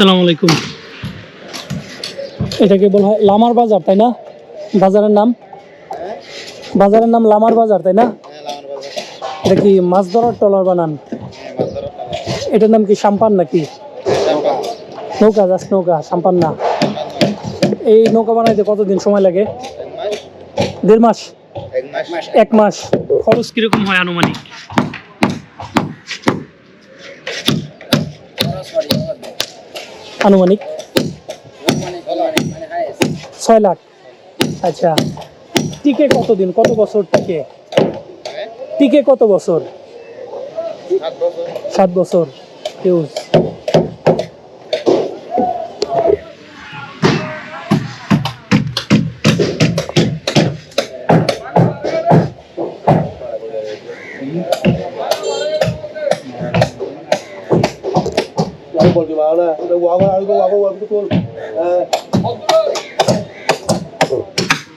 আসসালামু আলাইকুম। এটাকে বলা হয় লামার বাজার তাই না? বাজারের নাম? বাজারের নাম লামার বাজার তাই না? এটা কি মাছ ধরার টলার বানান? এটার নাম কি সাম্পান নাকি? নৌকা জাস্ট নৌকা সাম্পান না। এই নৌকা বানাইতে কতদিন সময় লাগে? দেড় মাস। এক মাস। খরচ কীরকম হয় আনুমানিক? আনুমানিক? ছয় লাখ। আচ্ছা। টিকে কতদিন? কত বছর টিকে? টিকে কত বছর? সাত বছর। ইউজ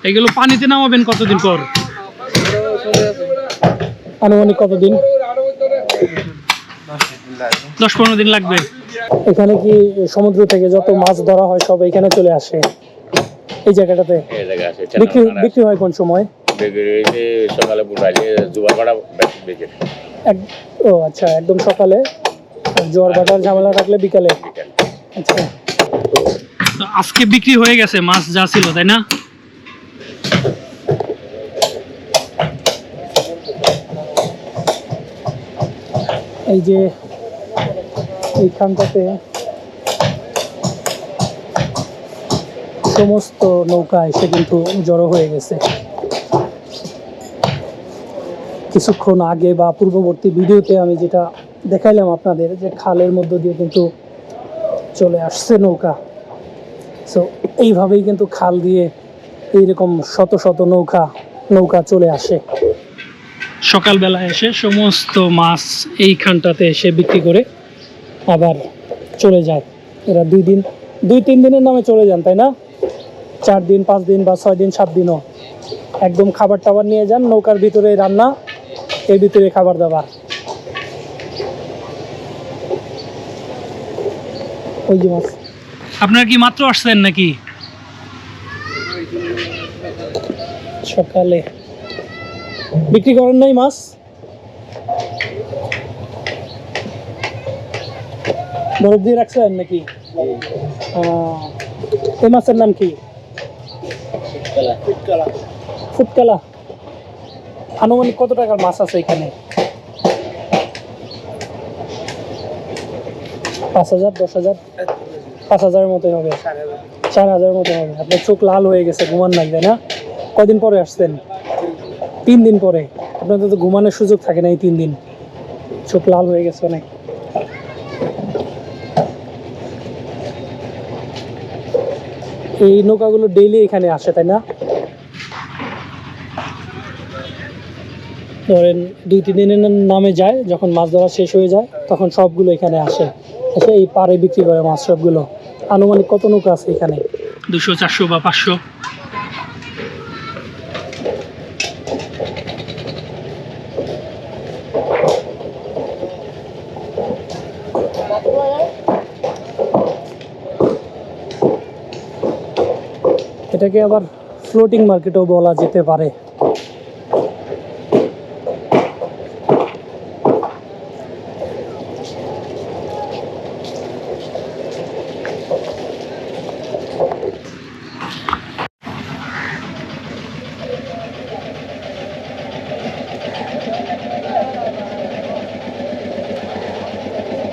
এগুলো পানিতে নামাবেন কতদিন পর? আনুমানিক কতদিন? দশ পনেরো দিন লাগবে। এখানে কি সমুদ্র থেকে যত মাছ ধরা হয় সব এখানে চলে আসে? এই জায়গাটাতে? বিক্রি বিক্রি হয় কোন সময়? সকালে জুয়ার ভাড়া বেঁচে। এক ও আচ্ছা একদম সকালে জোয়ার ভাটার ঝামেলা রাখলে বিকালে। আচ্ছা। আজকে বিক্রি হয়ে গেছে মাছ যা ছিল তাই না? এই যে এইখানটাতে সমস্ত নৌকা এসে কিন্তু জড়ো হয়ে গেছে। কিছুক্ষণ আগে বা পূর্ববর্তী ভিডিওতে আমি যেটা দেখাইলাম আপনাদের যে খালের মধ্য দিয়ে কিন্তু চলে আসছে নৌকা। সো এইভাবেই কিন্তু খাল দিয়ে এইরকম শত শত নৌকা নৌকা চলে আসে। সকালবেলা এসে সমস্ত মাছ এইখানটাতে এসে বিক্রি করে আবার চলে যায়। এরা দুই দিন, দুই তিন দিনের নামে চলে যান, তাই না? চার দিন, পাঁচ দিন বা ছয় দিন, সাত দিনও। একদম খাবার টাবার নিয়ে যান, নৌকার ভিতরে রান্না, এর ভিতরে খাবার দাবার ওই যে মাছ। আপনারা কি মাত্র আসছেন নাকি? সকালে। বিক্রি করেন নাই মাছ? বরফ দিয়ে রাখছেন নাকি? এই মাছের নাম কি? ফুটকালা। আনুমানিক কত টাকার মাছ আছে এখানে? পাঁচ হাজার, দশ হাজার, পাঁচ হাজারের মতোই হবে। চার হাজারের মতো হবে। আপনার চোখ লাল হয়ে গেছে, ঘুমান তাই না? কদিন পরে আসছেন? তিন দিন পরে। আপনাদের তো ঘুমানোর সুযোগ থাকে না এই তিন দিন। চোখ লাল হয়ে গেছে অনেক। এই নৌকাগুলো ডেইলি এখানে আসে, তাই না? ধরেন দুই, তিন দিনের নামে যায়, যখন মাছ ধরা শেষ হয়ে যায়, তখন সবগুলো এখানে আসে। এসে এই পাড়ে বিক্রি করে মাছ সবগুলো। আনুমানিক কত নৌকা আছে এখানে? দুশো চারশো বা পাঁচশো। এটাকে আবার ফ্লোটিং মার্কেটও বলা যেতে পারে।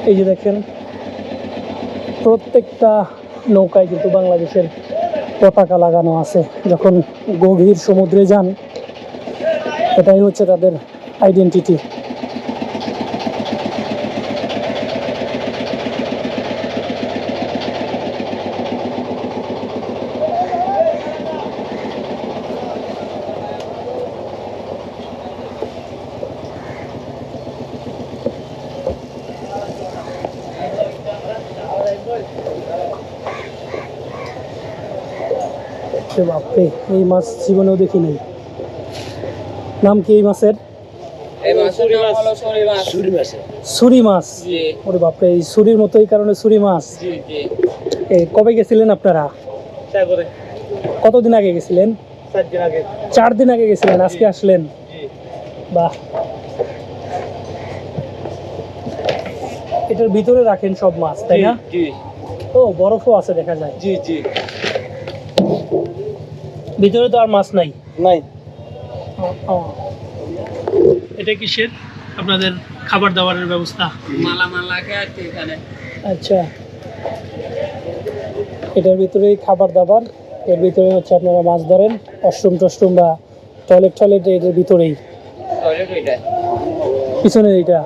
এই যে দেখেন, প্রত্যেকটা নৌকায় কিন্তু বাংলাদেশের পতাকা লাগানো আছে। যখন গভীর সমুদ্রে যান, এটাই হচ্ছে তাদের আইডেন্টিটি সে বাপরে এই মাছ জীবনেও দেখি নাই। নাম কি এই মাছের? এই সরি মাছ। সুরি মাছ। সুরি মাছ। জি। ওরে বাপরে এই সুরির মতো এই কারণে সুরি মাছ। জি জি। এ, কবে গেছিলেন আপনারা? করে কতদিন আগে গেছিলেন? চার দিন আগে। চার দিন আগে গেছিলেন আজকে আসলেন? বাহ। এটার ভিতরে রাখেন সব মাছ তাই না? জি। ও বরফও আছে দেখা যায়। জি জি। ভিতরে তো আর মাছ নাই। নাই। এটা কিসের? আপনাদের খাবার দাবারের ব্যবস্থা। মালা মালা এখানে। আচ্ছা। এটার ভিতরেই খাবার দাবার। এর ভিতরে হচ্ছে আপনারা মাছ ধরেন। অশ্রুম টশ্রুম বা টয়লেট টয়লেট এটার ভিতরেই। টয়লেট ওইটা পিছনে এইটা।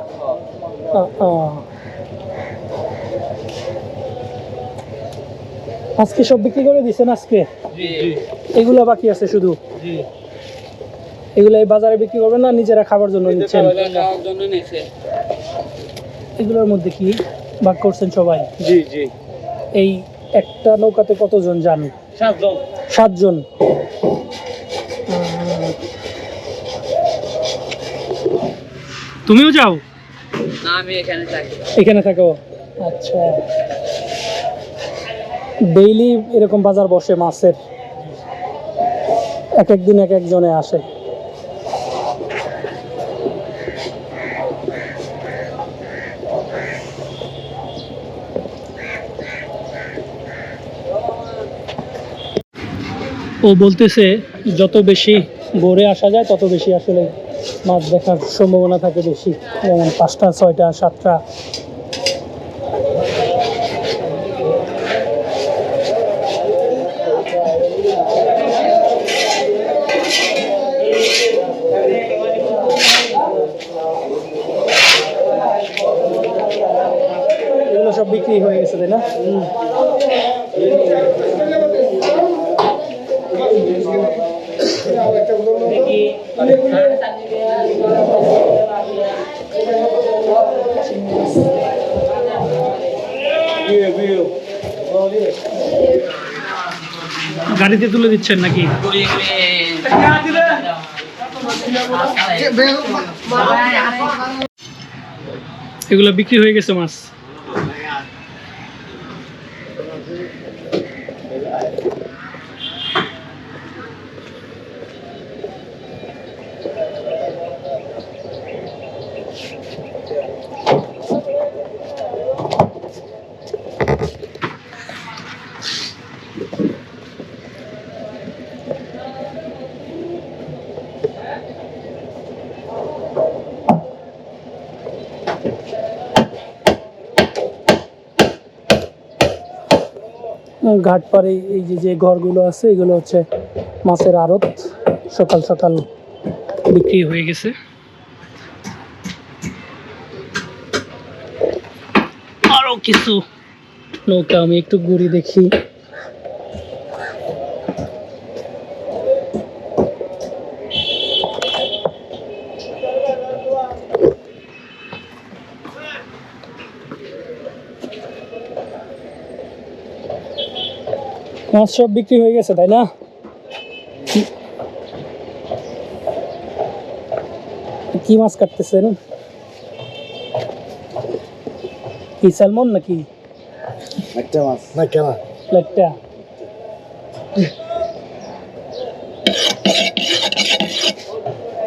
আজকে সব বিক্রি করে দিছেন আজকে? এগুলা বাকি আছে শুধু? এগুলা এই বাজারে বিক্রি করবেন না নিজেরা খাবার জন্য নিচ্ছেন? এগুলোর মধ্যে কি ভাগ করছেন সবাই? জি জি। এই একটা নৌকাতে কতজন যান? সাতজন। সাতজন। তুমিও যাও? না আমি এখানে থাকি। এখানে থাকো। আচ্ছা। ডেইলি এরকম বাজার বসে মাছের। এক এক দিন এক একজনে আসে। ও বলতেছে, যত বেশি ভোরে আসা যায়, তত বেশি আসলে মাছ দেখার সম্ভাবনা থাকে বেশি। যেমন পাঁচটা, ছয়টা, সাতটা। গাড়িতে তুলে দিচ্ছেন নাকি? এগুলো বিক্রি হয়ে গেছে মাছ। ঘাট পাড়ে এই যে যে ঘরগুলো আছে, এগুলো হচ্ছে মাছের আড়ত। সকাল সকাল বিক্রি হয়ে গেছে। আরও কিছু নৌকা আমি একটু ঘুরি দেখি। মাছ সব বিক্রি হয়ে গেছে তাই না? কি- মাছ কাটতেছেন? কি স্যালমন নাকি? একটা মাছ। না কেন। প্লেটটা।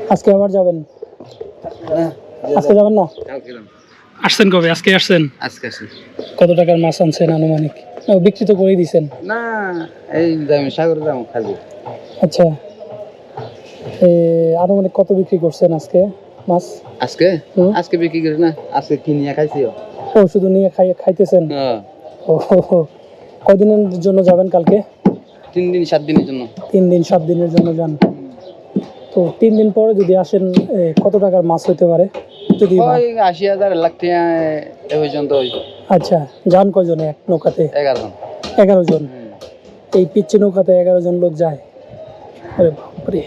আজকে আবার যাবেন? আজকে যাবেন না? আসছেন কবে? আজকে আসছেন? আজকে আসি কত টাকার মাছ আনছেন আনুমানিক? বিক্রি তো করেই দিছেন? না এই দামি সাগর দাম খালি। আচ্ছা। এ, আনুমানিক কত বিক্রি করছেন আজকে মাছ? আজকে? আজকে বিক্রি করি না আজকে কিনিয়া খাইছি ও শুধু নিয়ে খাই খাইতেছেন? ও। কয়দিনের জন্য যাবেন কালকে? তিন দিন সাত দিনের জন্য। তিন দিন সাত দিনের জন্য যান। তো তিন দিন পরে যদি আসেন কত টাকার মাছ হইতে পারে? যদি আশি হাজার লাখ টাকা এ পর্যন্ত ওই আচ্ছা যান কয়জনে এক নৌকাতে? এগারো জন। এগারো জন? এই পিচ্ছি নৌকাতে এগারো জন লোক যায়? আরে বাপরে।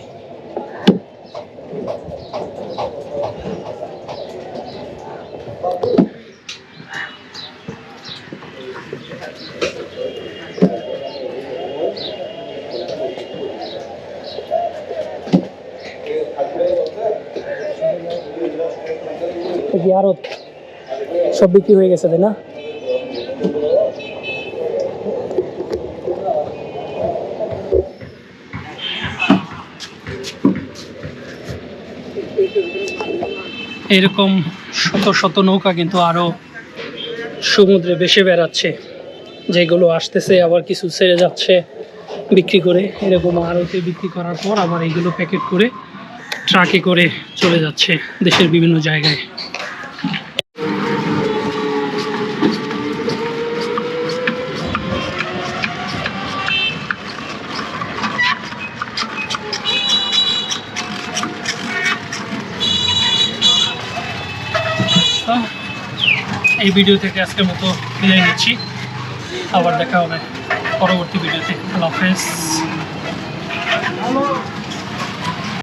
আরত সব বিক্রি হয়ে গেছে তাই না? এরকম শত শত নৌকা কিন্তু আরও সমুদ্রে বেশি বেড়াচ্ছে। যেগুলো আসতেছে, আবার কিছু ছেড়ে যাচ্ছে বিক্রি করে। এরকম আরতে বিক্রি করার পর আবার এইগুলো প্যাকেট করে ট্রাকে করে চলে যাচ্ছে দেশের বিভিন্ন জায়গায়। এই ভিডিও থেকে আজকের মতো বিদায় নিচ্ছি। আবার দেখা হবে পরবর্তী ভিডিওতে আল্লাহ হাফেজ।